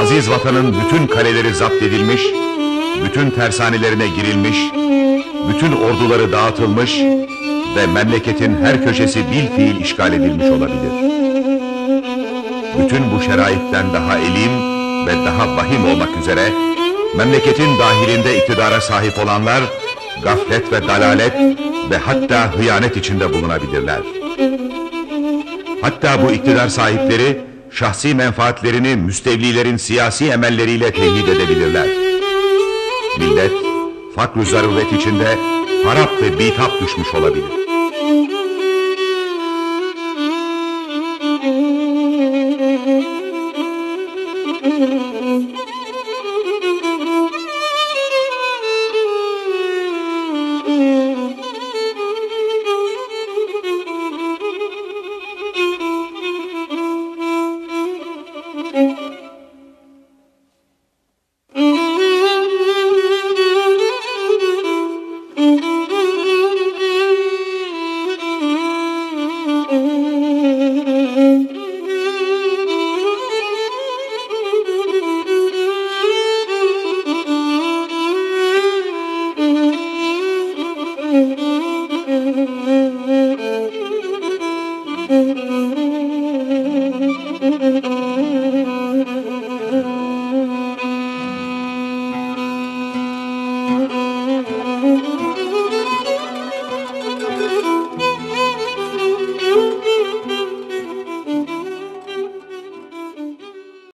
aziz vatanın bütün kaleleri zapt edilmiş, bütün tersanelerine girilmiş, bütün orduları dağıtılmış ve memleketin her köşesi bil fiil işgal edilmiş olabilir. Bütün bu şeraitten daha elim ve daha vahim olmak üzere, memleketin dahilinde iktidara sahip olanlar, gaflet ve dalalet ve hatta hıyanet içinde bulunabilirler. Hatta bu iktidar sahipleri, şahsi menfaatlerini müstevlilerin siyasi emelleriyle tehdit edebilirler. Millet fakr zaruret içinde harap ve bitap düşmüş olabilir.